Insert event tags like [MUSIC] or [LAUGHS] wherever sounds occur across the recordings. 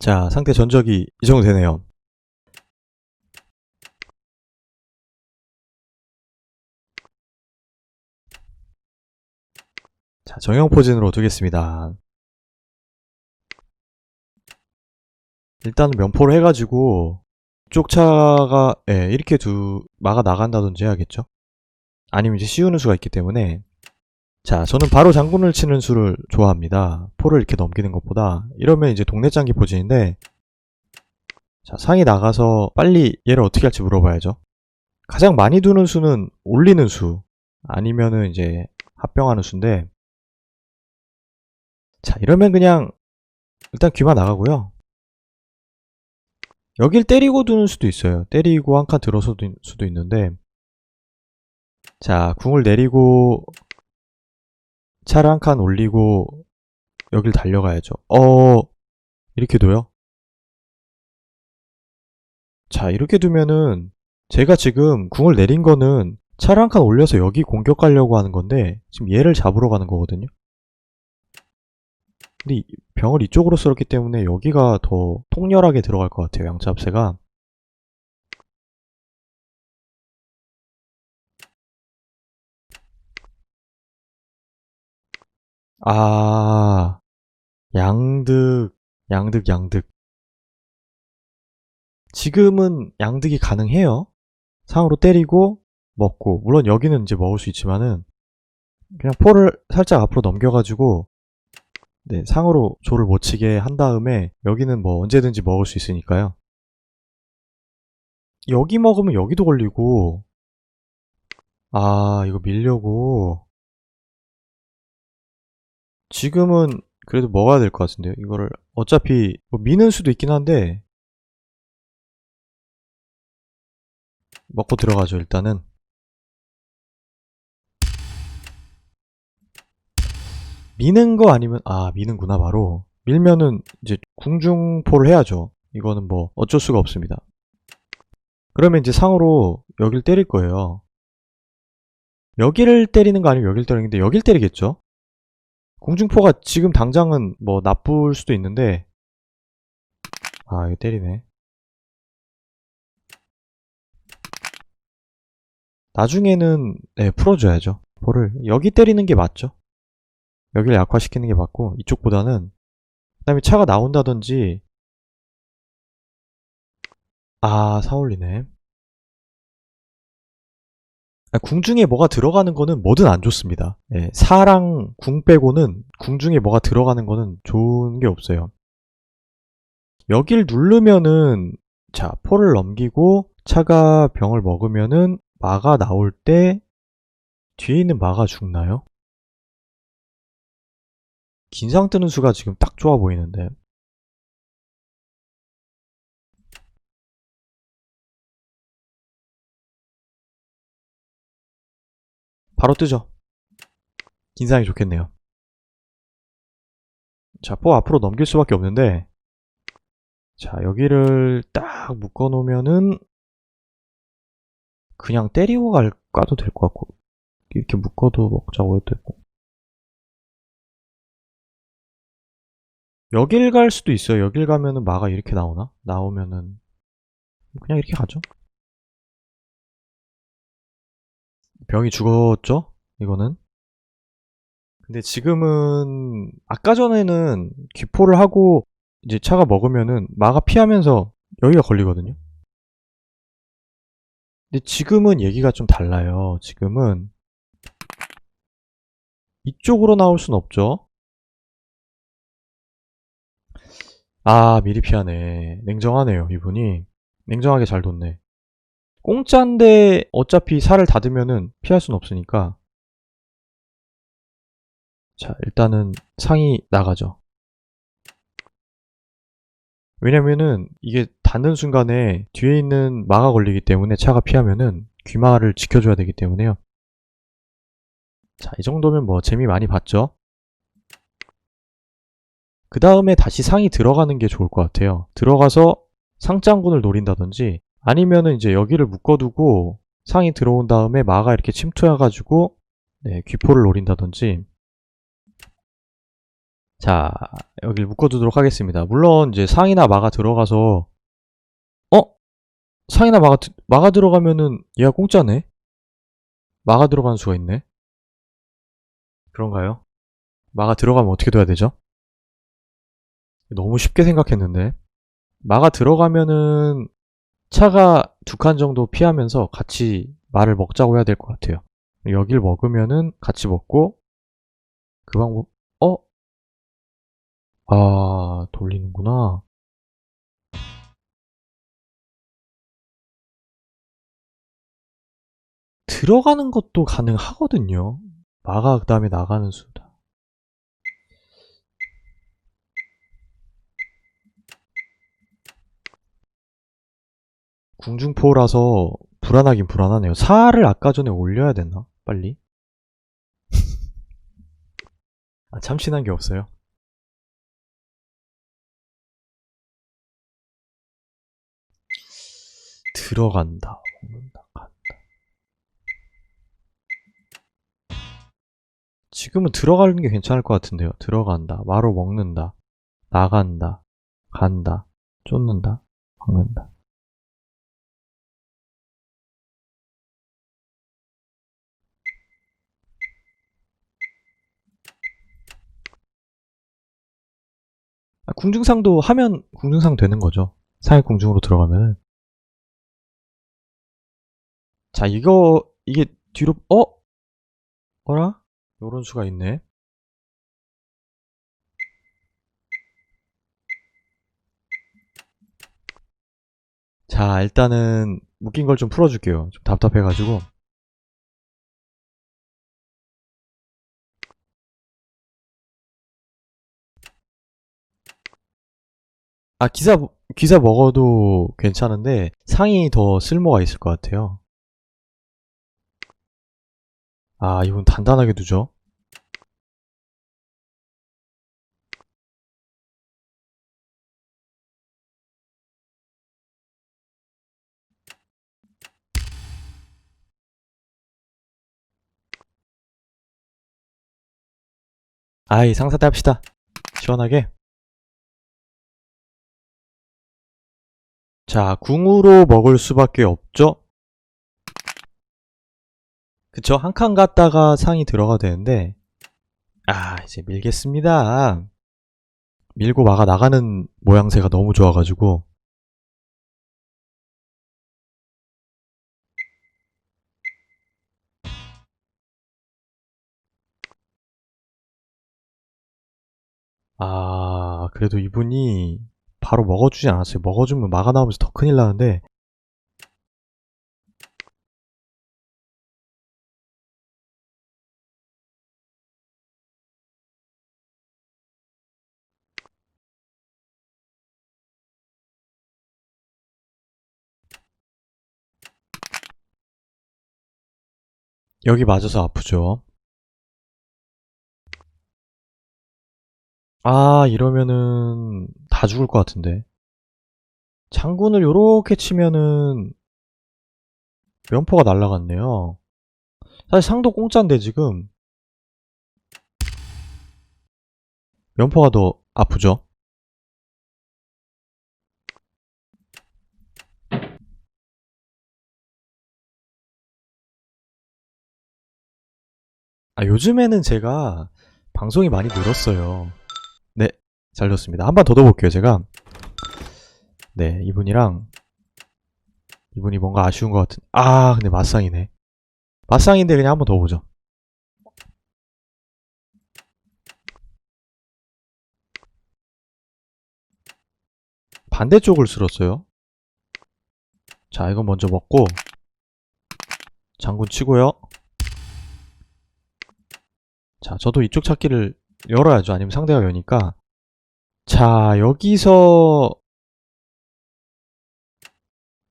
자, 상태 전적이 이 정도 되네요. 자, 정형 포진으로 두겠습니다. 일단 면포를 해가지고 이쪽 차가 예, 이렇게 두 막아 나간다든지 해야겠죠. 아니면 이제 씌우는 수가 있기 때문에 자, 저는 바로 장군을 치는 수를 좋아합니다. 포를 이렇게 넘기는 것보다 이러면 이제 동네 짱기 포진인데 자, 상이 나가서 빨리 얘를 어떻게 할지 물어봐야죠. 가장 많이 두는 수는 올리는 수 아니면은 이제 합병하는 수인데 자, 이러면 그냥 일단 귀만 나가고요. 여길 때리고 두는 수도 있어요. 때리고 한 칸 들어서 두 수도 있는데 자, 궁을 내리고 차를 한 칸 올리고 여길 달려가야죠. 어, 이렇게 둬요? 자, 이렇게 두면은 제가 지금 궁을 내린 거는 차를 한 칸 올려서 여기 공격 가려고 하는 건데 지금 얘를 잡으러 가는 거거든요. 근데 이- 병을 이쪽으로 쓸었기 때문에 여기가 더 통렬하게 들어갈 것 같아요. 양잡새가. 아, 양득, 양득, 양득. 지금은 양득이 가능해요. 상으로 때리고 먹고 물론 여기는 이제 먹을 수 있지만은 그냥 포를 살짝 앞으로 넘겨가지고 네, 상으로 조를 못 치게 한 다음에 여기는 뭐 언제든지 먹을 수 있으니까요. 여기 먹으면 여기도 걸리고 아 이거 밀려고 지금은 그래도 먹어야 될 것 같은데요. 이거를 어차피 뭐 미는 수도 있긴 한데 먹고 들어가죠 일단은. 미는 거 아니면 아 미는구나 바로. 밀면은 이제 궁중포를 해야죠. 이거는 뭐 어쩔 수가 없습니다. 그러면 이제 상으로 여길 때릴 거예요. 여기를 때리는 거 아니면 여길 때리는데 여길 때리겠죠 궁중포가 지금 당장은 뭐 나쁠 수도 있는데. 아 이거 때리네. 나중에는 네, 풀어줘야죠. 포를 여기 때리는 게 맞죠? 여기를 약화시키는 게 맞고 이쪽보다는. 그 다음에 차가 나온다든지. 아 사올리네. 아, 궁중에 뭐가 들어가는 거는 뭐든 안 좋습니다 예, 사랑 궁 빼고는 궁중에 뭐가 들어가는 거는 좋은 게 없어요 여길 누르면은 자 포를 넘기고 차가 병을 먹으면은 마가 나올 때 뒤에 있는 마가 죽나요? 긴상 뜨는 수가 지금 딱 좋아 보이는데. 바로 뜨죠. 긴상이 좋겠네요. 자, 포 앞으로 넘길 수밖에 없는데, 자, 여기를 딱 묶어 놓으면은, 그냥 때리고 갈까도 될 것 같고, 이렇게 묶어도 먹자고 해도 되고. 여길 갈 수도 있어요. 여길 가면은 마가 이렇게 나오나? 나오면은 그냥 이렇게 가죠. 병이 죽었죠? 이거는. 근데 지금은 아까 전에는 귀포를 하고 이제 차가 먹으면은 마가 피하면서 여기가 걸리거든요. 근데 지금은 얘기가 좀 달라요. 지금은 이쪽으로 나올 순 없죠. 아, 미리 피하네. 냉정하네요, 이분이. 냉정하게 잘 뒀네. 공짜인데 어차피 살을 닫으면은 피할 순 없으니까. 자, 일단은 상이 나가죠. 왜냐면은 이게 닫는 순간에 뒤에 있는 마가 걸리기 때문에 차가 피하면은 귀마를 지켜줘야 되기 때문에요. 자, 이 정도면 뭐 재미 많이 봤죠? 그 다음에 다시 상이 들어가는 게 좋을 것 같아요. 들어가서 상장군을 노린다든지 아니면은 이제 여기를 묶어두고 상이 들어온 다음에 마가 이렇게 침투해가지고 네, 귀포를 노린다든지 자, 여기 묶어두도록 하겠습니다. 물론 이제 상이나 마가 들어가서 어? 상이나 마가 드- 마가 들어가면은 얘가 공짜네. 마가 들어가는 수가 있네. 그런가요? 마가 들어가면 어떻게 돼야 되죠? 너무 쉽게 생각했는데. 마가 들어가면은 차가 두 칸 정도 피하면서 같이 말을 먹자고 해야 될 것 같아요. 여길 먹으면은 같이 먹고 그 방법 어? 아 돌리는구나. 들어가는 것도 가능하거든요. 마가 그 다음에 나가는 수다. 궁중포라서 불안하긴 불안하네요. 사를 아까 전에 올려야 되나? 빨리. [LAUGHS] 아, 참신한 게 없어요. 들어간다, 먹는다, 간다. 지금은 들어가는 게 괜찮을 것 같은데요. 들어간다, 마로 먹는다, 나간다, 간다, 쫓는다, 먹는다. 아, 궁중상도 하면 궁중상 되는 거죠. 상해 궁중으로 들어가면은. 자, 이거, 이게 뒤로, 어? 어라? 요런 수가 있네. 자, 일단은 묶인 걸 좀 풀어줄게요. 좀 답답해가지고. 아, 기사, 기사 먹어도 괜찮은데 상이 더 쓸모가 있을 것 같아요. 아, 이건 단단하게 두죠. 아이, 상사대 합시다. 시원하게. 자, 궁으로 먹을 수밖에 없죠? 그쵸? 한 칸 갔다가 상이 들어가 되는데, 아, 이제 밀겠습니다. 밀고 막아 나가는 모양새가 너무 좋아가지고. 아, 그래도 이분이 바로 먹어주지 않았어요. 먹어주면 막아 나오면서 더 큰일 나는데, 여기 맞아서 아프죠. 아, 이러면은 다 죽을 것 같은데. 장군을 요렇게 치면은 면포가 날라갔네요. 사실 상도 공짜인데 지금 면포가 더 아프죠. 아, 요즘에는 제가 방송이 많이 늘었어요. 네, 잘 됐습니다. 한 번 더 넣어볼게요, 제가. 네, 이분이랑 이분이 뭔가 아쉬운 것 같은. 아, 근데 맞상이네. 맞상인데 그냥 한 번 더 보죠. 반대쪽을 쓸었어요. 자, 이건 먼저 먹고 장군 치고요. 자, 저도 이쪽 찾기를 열어야죠. 아니면 상대가 여니까. 자, 여기서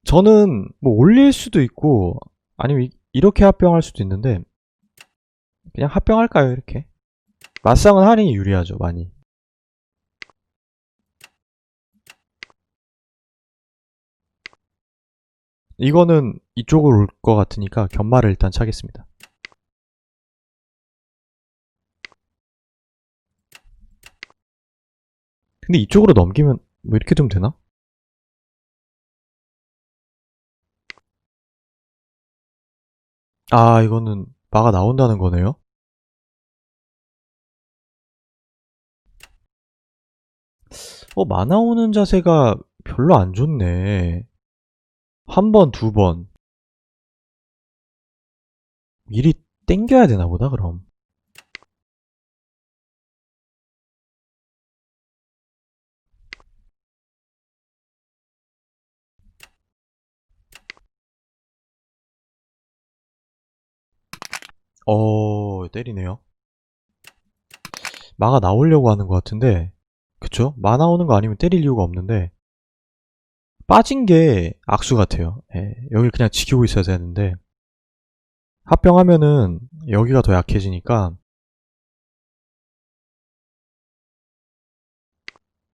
저는 뭐 올릴 수도 있고 아니면 이- 이렇게 합병할 수도 있는데 그냥 합병할까요, 이렇게? 맞상은 할인이 유리하죠, 많이. 이거는 이쪽으로 올 것 같으니까 견마를 일단 차겠습니다. 근데 이쪽으로 넘기면 뭐 이렇게 되면 되나? 아, 이거는 마가 나온다는 거네요? 어, 마 나오는 자세가 별로 안 좋네. 한 번, 두 번. 미리 땡겨야 되나 보다, 그럼. 어, 때리네요. 마가 나오려고 하는 것 같은데, 그쵸? 마 나오는 거 아니면 때릴 이유가 없는데, 빠진 게 악수 같아요. 예, 여길 그냥 지키고 있어야 되는데, 합병하면은 여기가 더 약해지니까,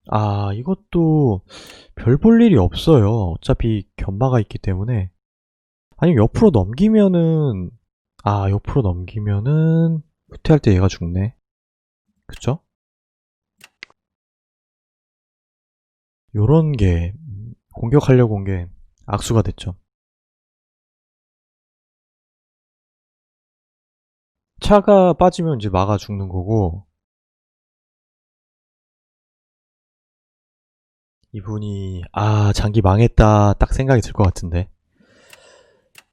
아, 이것도 별 볼 일이 없어요. 어차피 견마가 있기 때문에. 아니면 옆으로 넘기면은, 아, 옆으로 넘기면은, 후퇴할 때 얘가 죽네. 그쵸? 요런 게, 음, 공격하려고 온 게 악수가 됐죠. 차가 빠지면 이제 마가 죽는 거고, 이분이, 아, 장기 망했다, 딱 생각이 들 것 같은데.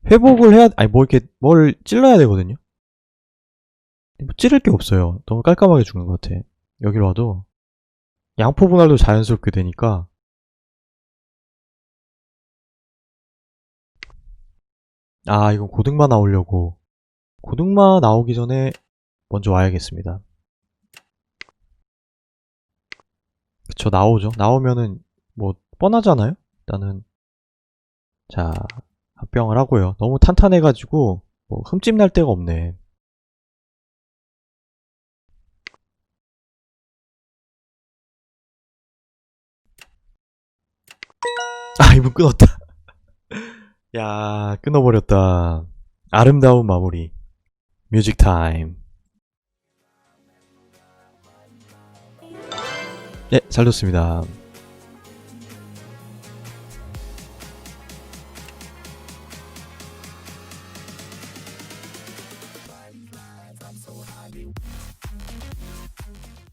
회복을 해야, 아니, 뭐 이렇게, 뭘 찔러야 되거든요? 뭐 찌를 게 없어요. 너무 깔끔하게 죽는 것 같아. 여기로 와도, 양포 분할도 자연스럽게 되니까, 아, 이건 고등마 나오려고. 고등마 나오기 전에 먼저 와야겠습니다. 그쵸, 나오죠. 나오면은, 뭐, 뻔하잖아요? 일단은, 자, 합병을 하고요. 너무 탄탄해가지고, 뭐, 흠집 날 데가 없네. [LAUGHS] 아, 이분 끊었다. [LAUGHS] 야, 끊어버렸다. 아름다운 마무리. 뮤직 타임. 네, 잘 듣습니다.